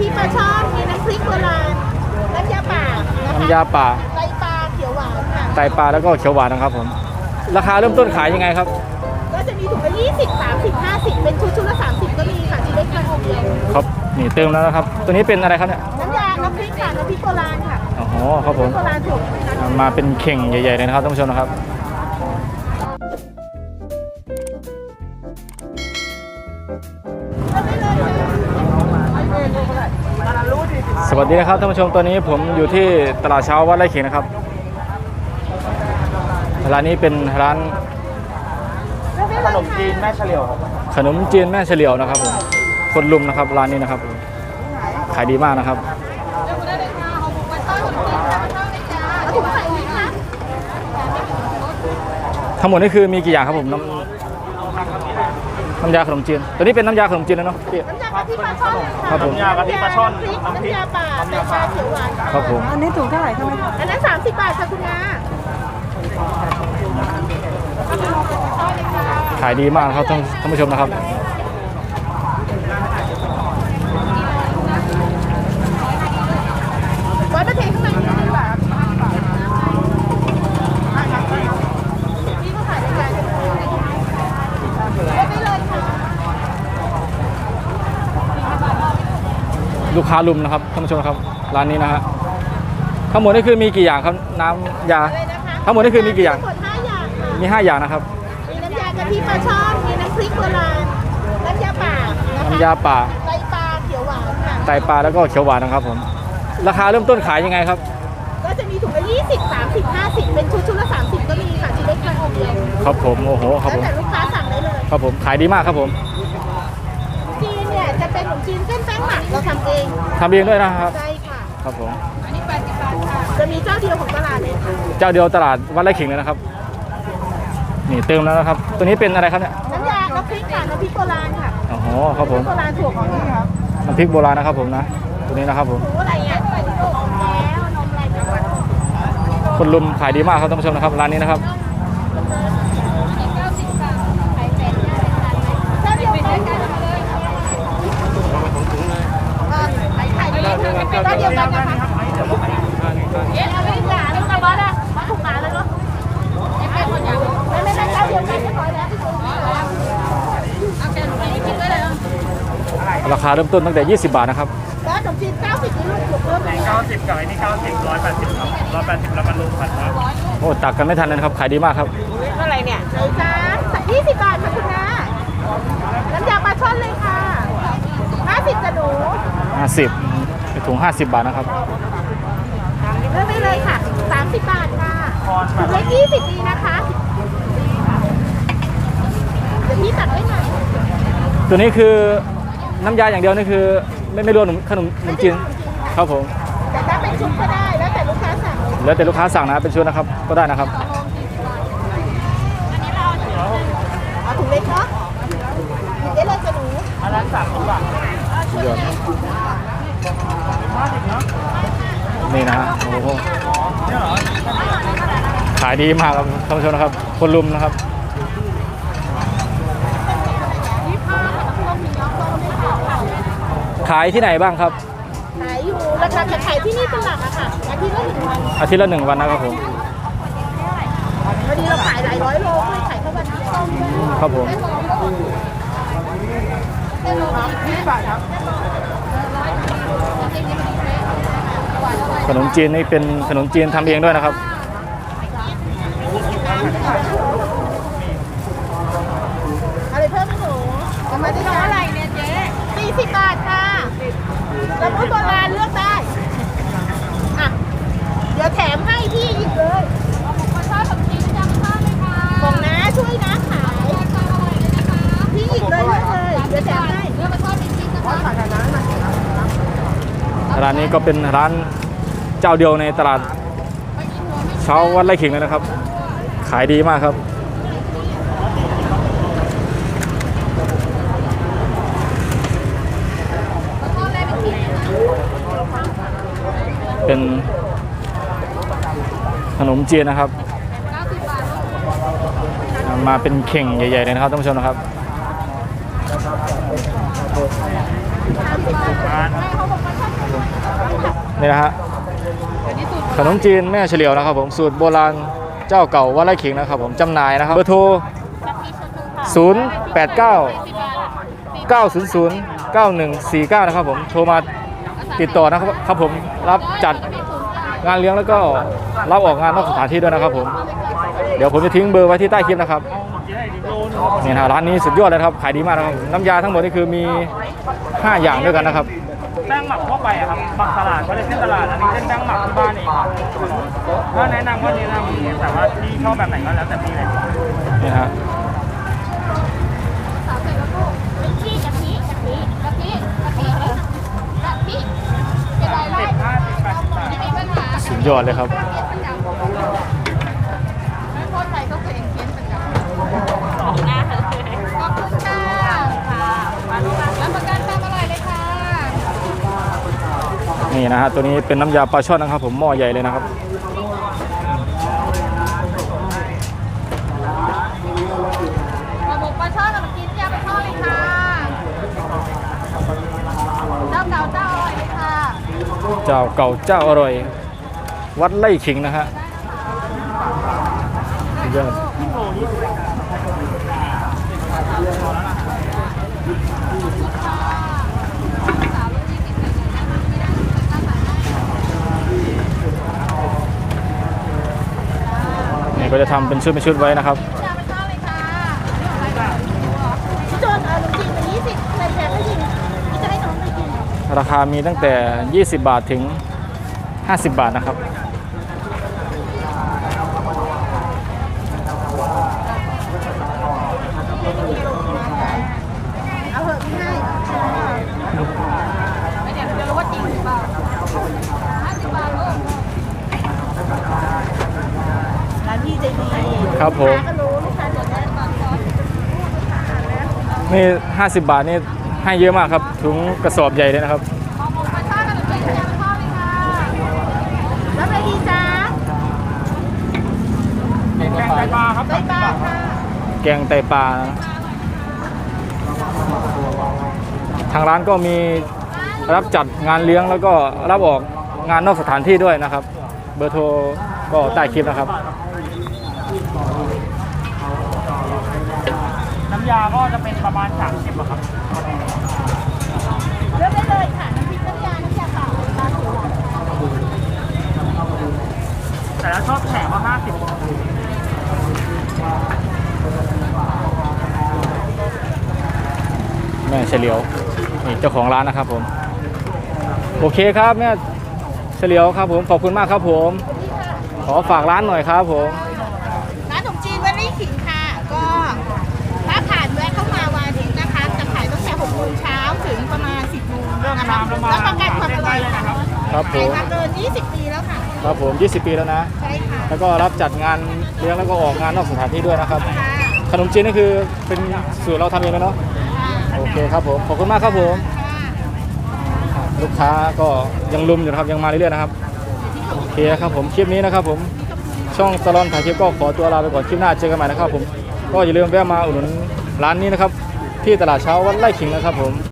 ทิปลาช่อนมีน้ำพริกโบราณน้ำยาป่านะคะน้ำยาป่า ไตปลาเขียวหวานค่ะไตปลาแล้วก็เขียวหวานนะครับผม ราคาเริ่มต้นขายยังไงครับ ก็จะมีถุงละ20 30 50 เป็นชุดชุดละ 30 ก็มีค่ะชิ้นเล็กมาเดียวครับนี่เติมแล้วนะครับ ตัวนี้เป็นอะไรครับเนี่ยน้ำยา น้ำพริกค่ะน้ำพริกโบราณค่ะอ๋อครับผมโบราณถูกนะมาเป็นเข่งใหญ่ๆเลยนะครับท่านผู้ชมนะครับ วัสดีนะครับท่านผู้ชมตอนนี้ผมอยู่ที่ตลาดเช้าวัดไร่ขิงนะครับร้านนี้เป็นร้านขนมจีนแม่ขนมจีนแม่เฉลียวนะครับผมคนลุมนะครับร้านนี้นะครับขายดีมากนะครับถุงใส่ไหมคะทั้งหมดนี่คือมีกี่อย่างครับผมน้ำ น้ำยาขนมจีน ตัวนี้เป็นน้ำยาขนมจีนแล้วเนาะพี่ น้ำยากะทิปลาช่อนค่ะครับผม น้ำยากะทิปลาช่อนน้ำยาป่าไตปลาเขียวหวานค่ะครับผมอันนี้ถุงเท่าไหร่คะแม่คะอันนั้น 30 บาทค่ะคุณนาขายดีมากนะครับท่านท่านผู้ชมนะครับ ไว้ประเทศข้างในนี่ดีกว่าพี่เขาขายรายการกันเลยได้เลยค่ะ ลูก ค้าลุมนะครับท่านผู้ชมครับร้านนี้นะฮะทั้งหมดนี่คือมีกี่อย่างครับน้ำยาอะไรนะคะทั้งหมดนี่คือมีกี่อย่าง ทั้งหมด5อย่างค่ะ มี 5 อย่างนะครับมีน้ำยากะทิปลาช่อน มีน้ำพริกโบราณ น้ำยาป่านะคะน้ำยาป่าไตปลาเขียวหวานค่ะ ไตปลาแล้วก็เขียวหวานนะครับผมราคาเริ่มต้นขายยังไงครับ ก็จะมีถุงละ20 30 50 เป็นชุดชุดละ 30 ก็มีค่ะชิ้นเล็กมาเดียวครับผมโอ้โหครับแล้วผมแต่ลูกค้าสั่งได้เลย ครับผมขายดีมากครับผม จีนเนี่ยจะเป็นขนมจีนเส้นแป้งหมักเราทำเองทำเองด้วยนะครับใช่ค่ะ ครับผมจะมีเจ้าเดียวของตลาดเลยค่ะเจ้าเดียวตลาดวัดไร่ขิงเลยนะครับ นี่เติมแล้วนะครับ ตัวนี้เป็นอะไรครับเนี่ยน้ำยาน้ำพริกค่ะน้ำพริกโบราณค่ะอ๋อครับผมโบราณถั่วของนี่ครับน้ำพริกโบราณนะครับผมนะตัวนี้นะครับผมหมูอะไรอะนมแล้วนมอะไรกันวะคนลุมขายดีมากครับท่านผู้ชมนะครับร้านนี้นะครับ เจ้าเดียวกันขายขายได้ เลยค่ะเจ้าเดียวกันนะคะเอ๊ะเอาไม่ได้หนาแล้วนะบอสอะมาถูกหนาเลยเนาะไม่ไม่ไม่เจ้าเดียวกันเรียบร้อยแล้วเอาแกหนูไม่กินด้วยเลยราคาเริ่มต้นตั้งแต่ 20 บาทนะครับแล้วขนมจีน90นี่ลูกถูกเพิ่มเลย90กับไอ้นี่90 180ครับ180แล้วก็รวมผัดครับโอ้ตักกันไม่ทันเลยนะครับ ขายดีมากครับเท่าไหร่เนี่ยไหนจ้าสัก20 บาทค่ะคุณนาน้ำยาปลาช่อนเลยค่ะ50จะหนู50เป็น ถุง 50 บาทนะครับ เลือกได้เลยค่ะ 30 บาทค่ะถุงเล็ก20ดีนะคะเดี๋ยวพี่ตัดให้หน่อยตัวนี้คือน้ำยาอย่างเดียวนี่คือไม่ไม่รวมขนมขนมขนมจีนครับผม แต่ถ้าเป็นชุดก็ได้ แล้วแต่ลูกค้าสั่งเลยแล้วแต่ลูกค้าสั่งนะเป็นชุดนะครับก็ได้นะครับ เอาถุงเล็กเนาะหยิบได้เลยจะหนู อันนั้น30บาท ยอด นี่นะฮะโอ้โหขายดีมากครับท่านผู้ชมนะครับ คนลุมนะครับขายที่ไหนบ้างครับ ขายอยู่หลักๆจะขายที่นี่เป็นหลักอะค่ะ อาทิตย์ละหนึ่งวัน อาทิตย์ละหนึ่งวันนะครับผมพอดีเราขายหลายร้อยโลก็เลยขายแค่วันเดียวครับผม ขนมจีนนี่เป็นขนมจีนทำเองด้วยนะครับ อะไรเพิ่มไหมหนูเอามาที่ร้านอะไรเนี่ยเจ๊สี่สิบบาทค่ะแล้วพูดโบราณเลือกได้ อะ เดี๋ยวแถมให้พี่หยิบเลยของน้าช่วยน้าขายพี่หยิบเลยเลือกเลยเดี๋ยวแถมให้ ร้านนี้ก็เป็นร้านเจ้าเดียวในตลาดเช้าวัดไร่ขิงเลยนะครับ ขายดีมากครับ เป็นขนมจีนนะครับ มาเป็นเข่งใหญ่ๆเลยนะครับท่านผู้ชมนะครับร้าน นี่นะฮะขนมจีนแม่เฉลียวนะครับผมสูตรโบราณเจ้าเก่าวัดไร่ขิงนะครับผมจำหน่ายนะครับเบอร์โทร 089 900 9149 นะครับผมโทรมาติดต่อนะครับครับผมรับจัดงานเลี้ยงแล้วก็รับออกงานนอกสถานที่ด้วยนะครับผม เดี๋ยวผมจะทิ้งเบอร์ไว้ที่ใต้คลิปนะครับนี่นะร้านนี้สุดยอดเลยนะครับขายดีมากนะครับน้ำยาทั้งหมดนี่คือมี 5 อย่างด้วยกันนะครับ แป้งหมักทั่วไปอะครับบางตลาดก็ได้เส้นตลาดอันนี้เส้นแป้งหมักที่บ้านเองครับถ้าแนะนำว่าแนะนำอย่างนี้แต่ว่าที่ชอบแบบไหนก็แล้วแต่พี่เลยนี่นะฮะขี้กะทิกะทิกะทิกะทิกะทิเป็นไรไล่สิบห้าสิบแปดสิบบาทไม่มีปัญหา สุดยอดเลยครับ นี่นะฮะตัวนี้เป็นน้ำยาปลาช่อนนะครับ ผมหม้อใหญ่เลยนะครับระบบปลาช่อนกับกินยาปลาช่อนเลยค่ะเจ้าเก่าเจ้าอร่อยเลยค่ะเจ้าเก่าเจ้าอร่อย วัดไล่ขิงนะฮะสุดยอด ก็จะทำเป็นชุดเป็นชุดไว้นะครับยาปลาช่อนเลยค่ะพี่โจนอาลูกชิ้นไปยี่สิใส่แถมให้ยิงพี่จะให้น้องไปกินราคามีตั้งแต่ 20 บาทถึง 50 บาทนะครับเาเหอะง่ายไม่เดี๋ยวจะรู้ว่าจริงหรือเปล่าห้าสิบบาทลูกร้านพี่ใจดี ครับผม ลูกค้าก็รู้ลูกค้าจะได้ตอนซอสนี่ 50 บาทนี่ให้เยอะมากครับถุงกระสอบใหญ่เลยนะครับ มองมุมมาชอบกันเลยจ้าชอบเลยค่ะแล้วอะไรดีจ้าแกงไตปลาครับใบปลาค่ะแกงไตปลานะทางร้านก็มีรับจัดงานเลี้ยงแล้วก็รับออกงานนอกสถานที่ด้วยนะครับ เบอร์โทรก็ใต้คลิปนะครับ น้ำ ยาก็จะเป็นประมาณ 30อะครับเลือกได้เลยค่ะน้ำพริกน้ำยาน้ำยาเปล่าปลาถูแต่ถ้าชอบแฉะก็50 แม่เฉลียวนี่เจ้าของร้านนะครับผม โอเคครับแม่เฉลียวครับผมขอบคุณมากครับผม ขอฝากร้านหน่อยครับผม ขายมมาเกิน 20 ปีแล้วค่ะ ครับผม 20 ปีแล้วนะ ใช่ค่ะ แล้วก็รับจัดงานเลี้ยงแล้วก็ออกงานนอกสถานที่ด้วยนะครับค่ะขนมจีนนี่คือเป็นสูตรเราทำเองเลยเนาะ โอเคครับผม ขอบคุณมากครับผม ลูกค้าก็ยังลุมอยู่นะครับ ยังมาเรื่อยๆนะครับ โอเคครับผม คลิปนี้นะครับผม ช่องตลอนถ่ายคลิปก็ขอตัวลาไปก่อน คลิปหน้าเจอกันใหม่นะครับผม ก็อย่าลืมแวะมาอุดหนุนร้านนี้นะครับ ที่ตลาดเช้าวัดไร่ขิงนะครับผม